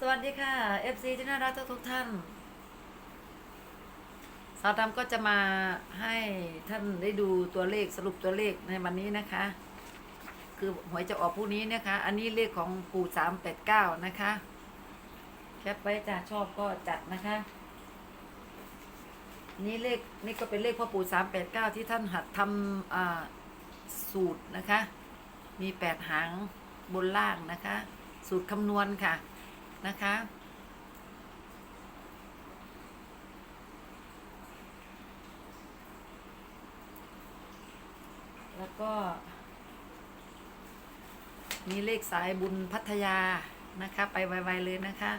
สวัสดีค่ะ FC ที่น่ารักทุกทุกท่าน สาวดำก็จะมาให้ท่านได้ดูตัวเลขสรุปตัวเลขในวันนี้นะคะ คือหวยจะออกพรุ่งนี้นะคะ อันนี้เลขของปู่สามแปดเก้านะคะ แคปไว้จ้ะชอบก็จัดนะคะนี่เลขนี่ก็เป็นเลขพ่อปู่สามแปดเก้าที่ท่านหัดทำอ่าสูตรนะคะ มีแปดหางบนล่างนะคะ สูตรคำนวณค่ะ นะคะ แล้วก็ มีเลขสายบุญพัทยานะคะ ไปไวๆเลยนะคะ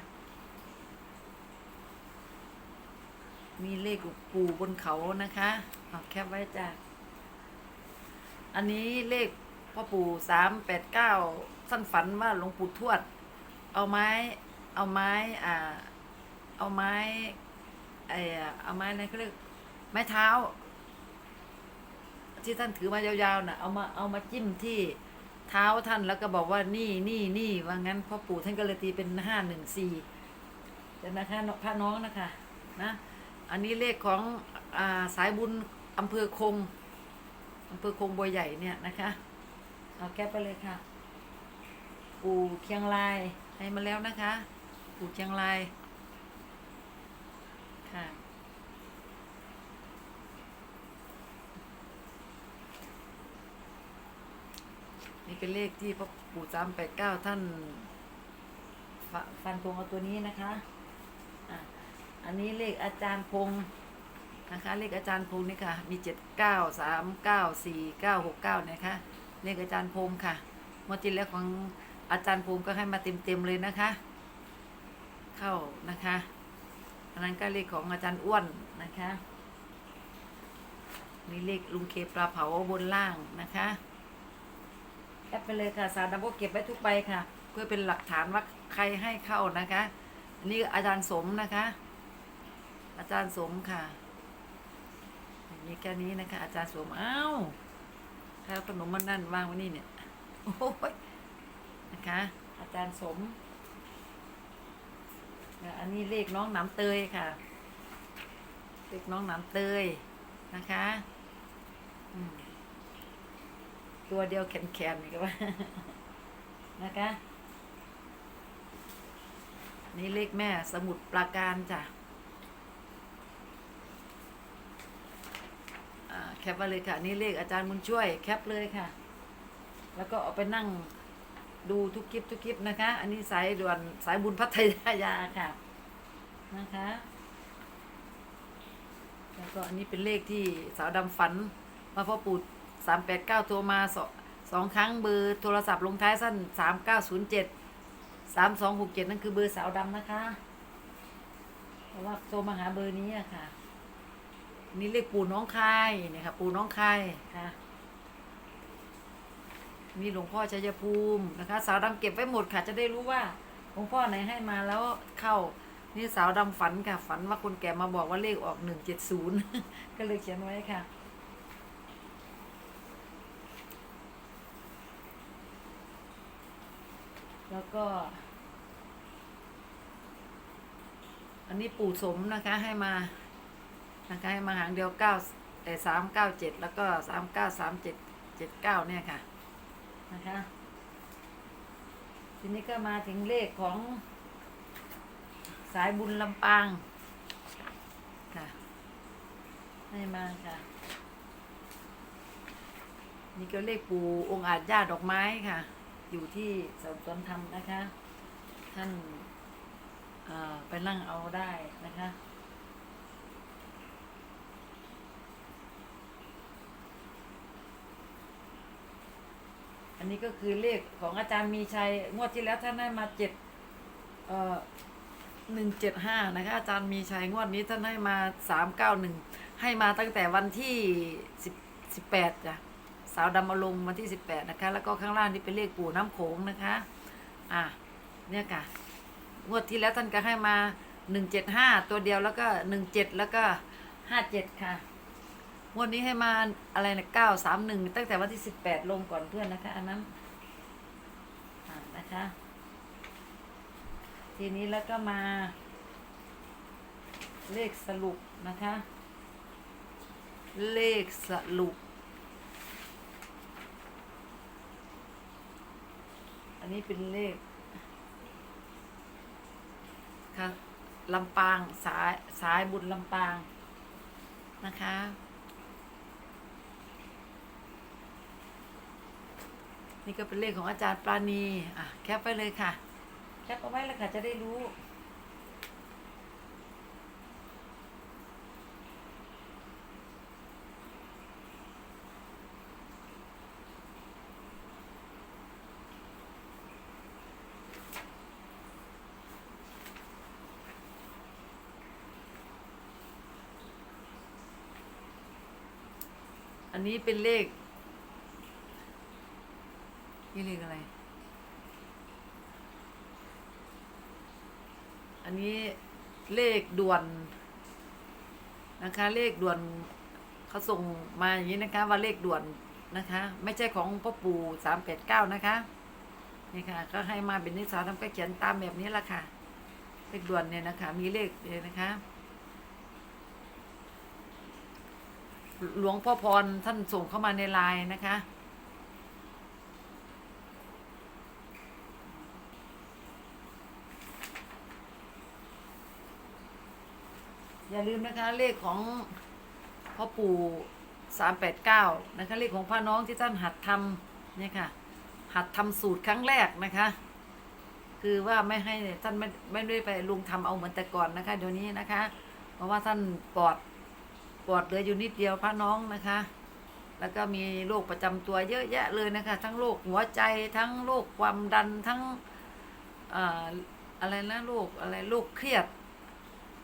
มีเลขปู่บนเขานะคะเอาแคปไว้จ้ะอันนี้เลขพ่อปู่สามแปดเก้าสั้นฝันว่าหลวงปู่ทวด เอาไม้ เอาไม้อ่าเอาไม้ไอ้เอาไม้อะไรเขาเรียกไม้เท้า ที่ท่านถือมายาวๆน่ะเอามาเอามาจิ้มที่เท้าท่านแล้วก็บอกว่านี่นี่นี่ว่างั้นพ่อปู่ท่านก็เลยตีเป็นห้าหนึ่งสี่เดี๋ยวนะคะพระน้องนะคะนะอันนี้เลขของอาสายบุญอำเภอคงอำเภอคงบัวใหญ่เนี่ยนะคะเอาแก้ไปเลยค่ะ ปู่เคียงรายให้มาแล้วนะคะ ปู่เคียงรค่ะนี่เป็นเลขที่พ่อปู่สามแปดเก้าท่านฟฟันธงเอาตัวนี้นะคะอะอันนี้เลขอาจารย์พงนะคะ เลขอาจารย์พงนี่ค่ะ มีเจ็ดเก้าสามเก้าสี่เก้าหกเก้านี่ยค่ะเลขอาจารย์พงค่ะมื่อที่แล้วของอาจารย์พงก็ให้มาเต็มเต็มๆเลยนะคะ เข้านะคะอันนั้นก็เลขของอาจารย์อ้วนนะคะมีเลขลุงเคปลาเผาบนล่างนะคะแอปไปเลยค่ะสารดับเบิลเก็บไว้ทุกใบค่ะ เพื่อเป็นหลักฐานว่าใครให้เข้านะคะอันนี้อาจารย์สมนะคะ อาจารย์สมค่ะมีแค่นี้นะคะ อาจารย์สมอ้าวข้าวขนมมันนั่นวางไว้นี่เนี่ยโอ้ยนะคะ อาจารย์สม แล้วอันนี้เลขน้องหน้ำเตยค่ะ เลขน้องหน้ำเตยนะคะตัวเดียวแขนๆนี่ก็ว่า นะคะ นี่เลขแม่สมุดปราการจ้ะแคปไว้เลยค่ะ นี่เลขอาจารย์บุญช่วย แคปเลยค่ะ แล้วก็เอาไปนั่ง ดูทุกคลิปทุกคลิปนะคะ อันนี้สายด่วนสายบุญพัทยาค่ะนะคะแล้วก็อันนี้เป็นเลขที่สาวดำฝันว่าพ่อปู่สามแปดเก้าโทรมาสองสองครั้งเบอร์โทรศัพท์ลงท้ายสั้นสามเก้าศูนย์เจ็ดสามสองหกเจ็ดนั่นคือเบอร์สาวดำนะคะ เพราะว่าโทรมาหาเบอร์นี้อะค่ะ นี่เลขปู่น้องคายเนี่ยค่ะ ปู่น้องคายค่ะ มีหลวงพ่อชัยภูมินะคะ สาวดำเก็บไว้หมดค่ะ จะได้รู้ว่าหลวงพ่อไหนให้มาแล้วเข้า นี่สาวดำฝันค่ะ ฝันว่าคนแก่มาบอกว่าเลขออกหนึ่งเจ็ดศูนย์ก็เลยเขียนไว้ค่ะแล้วก็ อันนี้ปู่สมนะคะให้มานะคะให้มาหางเดียวเก้าแต่สามเก้าเจ็ดแล้วก็สามเก้าสามเจ็ดเจ็ดเก้าเนี่ยค่ะ นะคะ ทีนี้ก็มาถึงเลขของสายบุญลำปาง ค่ะ ให้มาค่ะ นี่ก็เลขปูองค์อาจญาดอกไม้ค่ะ อยู่ที่สวนสวนธรรมนะคะ ท่านไปนั่งเอาได้นะคะ อันนี้ก็คือเลขของอาจารย์มีชัย งวดที่แล้วท่านได้มาเจ็ดเอ่อหนึ่งเจ็ดห้านะคะ อาจารย์มีชัยงวดนี้ท่านให้มาสามเก้าหนึ่งให้มาตั้งแต่วันที่สิบสิบแปดจ้ะสาวดำมาลงวันที่สิบแปดนะคะ แล้วก็ข้างล่างนี่เป็นเลขปู่น้ำโขงนะคะ อะเนี่ยค่ะ งวดที่แล้วท่านก็ให้มาหนึ่งเจ็ดห้าตัวเดียวแล้วก็หนึ่งเจ็ดแล้วก็ห้าเจ็ดค่ะ งวดนี้ให้มาอะไรนะเก้าสามหนึ่งตั้งแต่วันที่สิบแปดลงก่อนเพื่อนนะคะ อันนั้นนะคะ ทีนี้แล้วก็มา เลขสรุปนะคะ เลขสรุป อันนี้เป็นเลขค่ะลำปางสายสายบุญลำปางนะคะ นี่ก็เป็นเลขของอาจารย์ปราณีอะแคปไปเลยค่ะ แคปเอาไว้แล้วค่ะจะได้รู้อันนี้เป็นเลข นี่เลขอะไร อันนี้เลขด่วนนะคะ เลขด่วนเขาส่งมาอย่างนี้นะคะ ว่าเลขด่วนนะคะ ไม่ใช่ของพ่อปู่สามแปดเก้านะคะนี่ค่ะ ก็ให้มาเป็นนิสสาทำก็เขียนตามแบบนี้ละค่ะ เลขด่วนเนี่ยนะคะ มีเลขเนี่ยนะคะหลวงพ่อพรท่านส่งเข้ามาในไลน์นะคะ อย่าลืมนะคะเลขของพ่อปู่สามแปดเก้านะคะเลขของพระน้องที่ท่านหัดทำเนี่ยค่ะ หัดทำสูตรครั้งแรกนะคะ คือว่าไม่ให้ท่านไม่ไม่ได้ไปลุงทำเอาเหมือนแต่ก่อนนะคะ เดี๋ยวนี้นะคะ เพราะว่าท่านปอดปอดเหลืออยู่นิดเดียวพระน้องนะคะ แล้วก็มีโรคประจำตัวเยอะแยะเลยนะคะ ทั้งโรคหัวใจทั้งโรคความดันทั้งเอ่ออะไรนะโรคอะไรโรคเครียด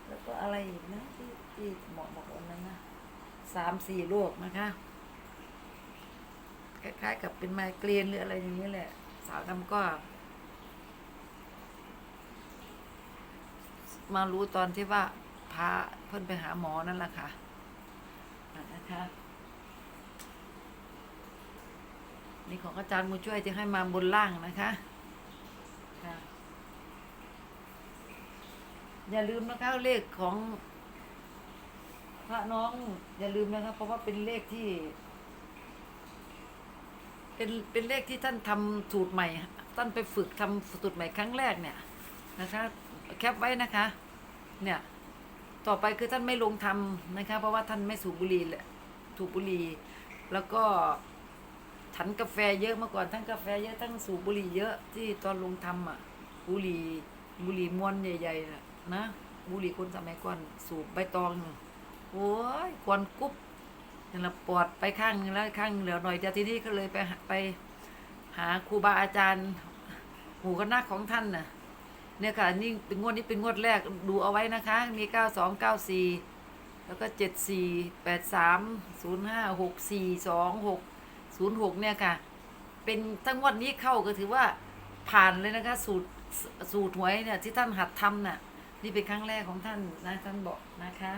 แล้วก็อะไรอีกนะที่ที่หมอบอกวันนั้นนะสามสี่โรคนะคะคล้ายๆกับเป็นไมเกรนหรืออะไรอย่างนี้แหละ สาวดำก็ มารู้ตอนที่ว่าพาเพิ่นไปหาหมอนั่นแหละค่ะอะนะคะนี่ของอาจารย์มูช่วยจะให้มาบนล่างนะคะค่ะ อย่าลืมนะคะเลขของพระน้อง อย่าลืมนะคะเพราะว่าเป็นเลขที่ เป็นเป็นเลขที่ท่านทำสูตรใหม่ ท่านไปฝึกทำสูตรใหม่ครั้งแรกเนี่ยนะคะ แคปไว้นะคะ เนี่ย ต่อไปคือท่านไม่ลงทำนะคะ เพราะว่าท่านไม่สูบบุหรี่แหละถูกบุหรี่แล้วก็ฉันกาแฟเยอะเมื่อก่อนทั้งกาแฟเยอะทั้งสูบบุหรี่เยอะที่ตอนลงทำอะบุหรี่บุหรี่มวนใหญ่ๆน่ะ นะบุหรี่คนสมัยก่อนสูบใบตองโอ้ยควันกุ๊บนี่ละปอดไปข้างนึงแล้วข้างเหลือหน่อยเดียวที่นี้ก็เลยไปไปหาครูบาอาจารย์หูคณะของท่านน่ะ เนี่ยค่ะนี่เป็นงวดนี้เป็นงวดแรกดูเอาไว้นะคะ มีเก้าสองเก้าสี่แล้วก็เจ็ดสี่แปดสามศูนย์ห้าหกสี่สองหกศูนย์หกเนี่ยค่ะ เป็นทั้งงวดนี้เข้าก็ถือว่าผ่านเลยนะคะ สูตรสูตรหวยเนี่ยที่ท่านหัดทำน่ะ นี่เป็นครั้งแรกของท่านนะท่านบอกนะคะ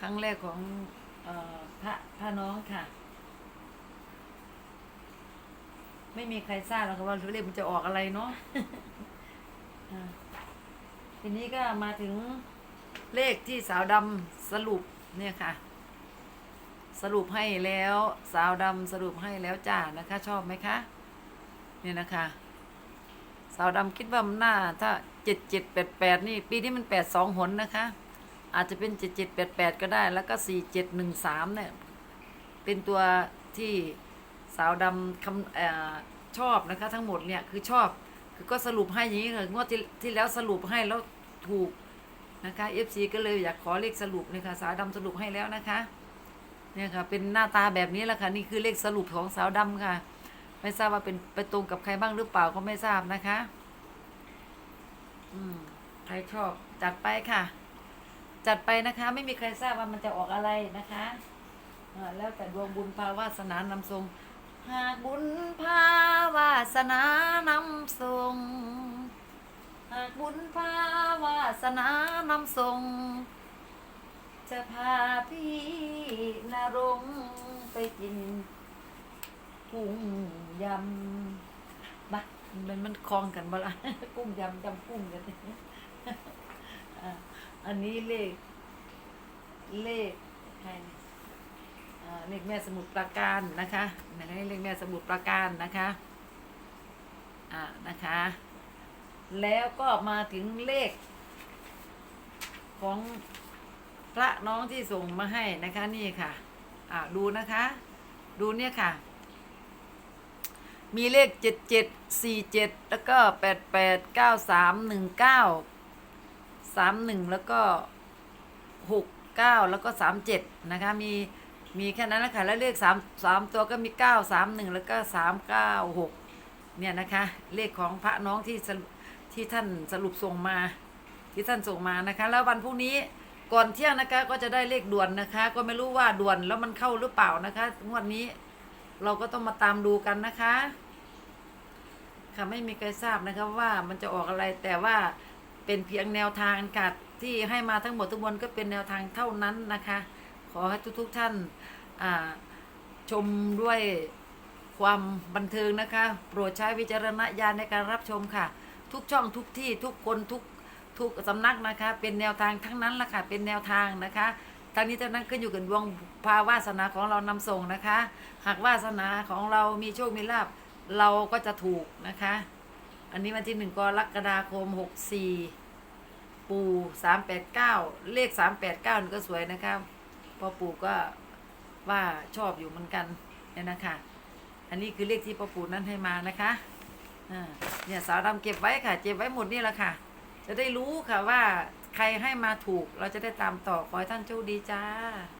ครั้งแรกของออพระพระน้องค่ะ ไม่มีใครทราบหรอกค่ะว่าเลขมันจะออกอะไรเนาะทีนี้ก็มาถึงเลขที่สาวดำสรุปเนี่ยค่ะ สรุปให้แล้ว สาวดำสรุปให้แล้วจ้านะคะ ชอบไหมคะ เนี่ยนะคะาวดำคิดว่ามันน่า ถ้าเจ็ดเจ็ดแปดแปดนี่ ปีนี้มันแปดสองหนนะคะ อาจจะเป็นเจ็ดเจ็ดแปดแปดก็ได้ แล้วก็สี่เจ็ดหนึ่งสามเนี่ย เป็นตัวที่สาวดำคำอชอบนะคะ ทั้งหมดเนี่ยคือชอบ คือก็สรุปให้อย่างนี้ค่ะงวดที่ที่แล้วสรุปให้แล้วถูกนะคะ FC ก็เลยอยากขอเลขสรุปเลยค่ะสาวดำสรุปให้แล้วนะคะ เนี่ยค่ะ เป็นหน้าตาแบบนี้แหละค่ะ นี่คือเลขสรุปของสาวดำค่ะ ไม่ทราบว่าเป็นไปตรงกับใครบ้างหรือเปล่าก็ไม่ทราบนะคะ อืมใครชอบจัดไปค่ะ จัดไปนะคะ ไม่มีใครทราบว่ามันจะออกอะไรนะคะแล้วแต่ดวงบุญภาวาสนานำทรงหากบุญภาวาสนานำทรงหากบุญภาวาสนานำทรงจะพาพี่นรงไปกินกุ้ง ยำมามันมันคลองกันบ่ละกุ้งยำยำกุ้งกันอันนี้เลข เลขใครเนี่ยอ่าเลขแม่สมุทรปราการนะคะนะคะเลขแม่สมุทรปราการนะคะอ่านะคะ แล้วก็มาถึงเลข ของพระน้องที่ส่งมาให้นะคะนี่ค่ะอ่าดูนะคะ ดูเนี่ยค่ะ มีเลขเจ็ดเจ็ดสี่เจ็ดแล้วก็แปดแปดเก้าสามหนึ่งเก้าสามหนึ่งแล้วก็หกเก้าแล้วก็สามเจ็ดนะคะ มี มีแค่นั้นนะคะแล้วเลขสามสามตัวก็มีเก้าสามหนึ่งแล้วก็สามเก้าหกเนี่ยนะคะ เลขของพระน้องที่ที่ท่านสรุปส่งมา ที่ท่านส่งมานะคะ แล้ววันพรุ่งนี้ก่อนเที่ยงนะคะก็จะได้เลขด่วนนะคะ ก็ไม่รู้ว่าด่วนแล้วมันเข้าหรือเปล่านะคะงวดนี้เราก็ต้องมาตามดูกันนะคะ ไม่มีใครทราบนะคะว่ามันจะออกอะไรแต่ว่าเป็นเพียงแนวทางค่ะที่ให้มาทั้งหมดทั้งมวลก็เป็นแนวทางเท่านั้นนะคะ ขอให้ทุกๆท่านชมด้วยความบันเทิงนะคะ โปรดใช้วิจารณญาณในการรับชมค่ะ ทุกช่องทุกที่ทุกคนทุกทุกสำนักนะคะ เป็นแนวทางทั้งนั้นละค่ะเป็นแนวทางนะคะทางนี้ทั้งนั้นขึ้นอยู่กับดวงภาวาสนาของเรานำส่งนะคะ หากวาสนาของเรามีโชคมีลาบ เราก็จะถูกนะคะ อันนี้วันที่หนึ่งกรกฎาคมหกสี่ปู่สามแปดเก้าเลขสามแปดเก้านี่ก็สวยนะคะพ่อปู่ก็ว่าชอบอยู่เหมือนกันเนี่ยนะคะ อันนี้คือเลขที่พ่อปู่นั้นให้มานะคะเนี่ยสาวดำเก็บไว้ค่ะ เก็บไว้หมดนี่แหละค่ะ จะได้รู้ค่ะว่าใครให้มาถูกเราจะได้ตามต่อขอให้ท่านโชคดีจ้า